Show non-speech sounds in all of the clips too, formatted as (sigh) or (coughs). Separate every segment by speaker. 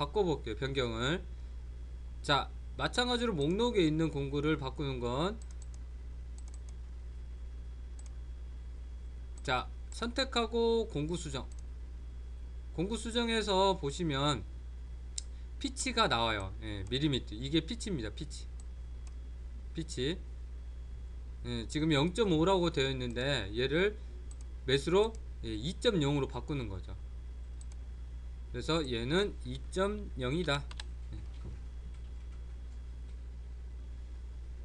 Speaker 1: 바꿔볼게요 변경을. 자 마찬가지로 목록에 있는 공구를 바꾸는 건자 선택하고 공구 수정. 공구 수정에서 보시면 피치가 나와요. 예, 밀리미터. 이게 피치입니다 피치. 피치. 예, 지금 0.5라고 되어 있는데 얘를 몇으로 예, 2.0으로 바꾸는 거죠 그래서 얘는 2.0이다.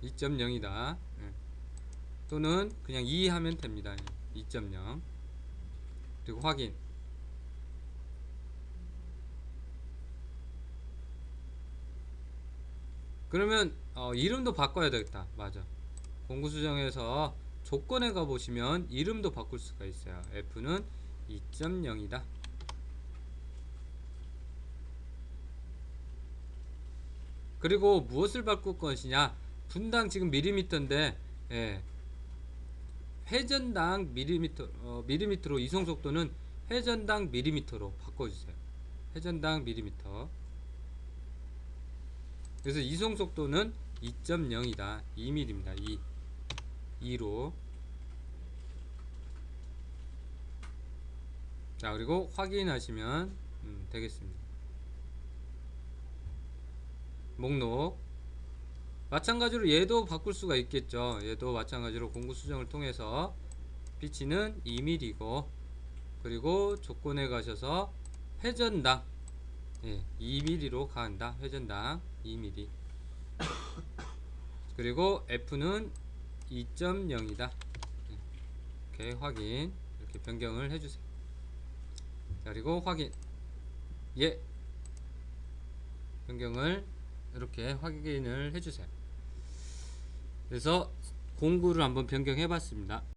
Speaker 1: 2.0이다. 예. 또는 그냥 2 하면 됩니다. 2.0 그리고 확인. 그러면 어, 이름도 바꿔야 되겠다. 맞아. 공구 수정에서 조건에 가보시면 이름도 바꿀 수가 있어요. F는 2.0이다 그리고 무엇을 바꿀 것이냐? 분당 지금 밀리미터인데 예. 회전당 밀리미터 어, 밀리미터로 이송 속도는 회전당 밀리미터로 바꿔주세요. 회전당 밀리미터. 그래서 이송 속도는 2.0이다. 2mm입니다. 2 2로. 자 그리고 확인하시면 음, 되겠습니다 목록. 마찬가지로 얘도 바꿀 수가 있겠죠. 얘도 마찬가지로 공구 수정을 통해서 피치는 2mm이고 그리고 조건에 가셔서 회전당. 예, 2mm로 가한다. 회전당 2mm (coughs) 그리고 F는 2.0이다. 이렇게 확인. 이렇게 변경을 해주세요. 자 그리고 확인. 예. 변경을 이렇게 확인을 해주세요. 그래서 공구를 한번 변경해 봤습니다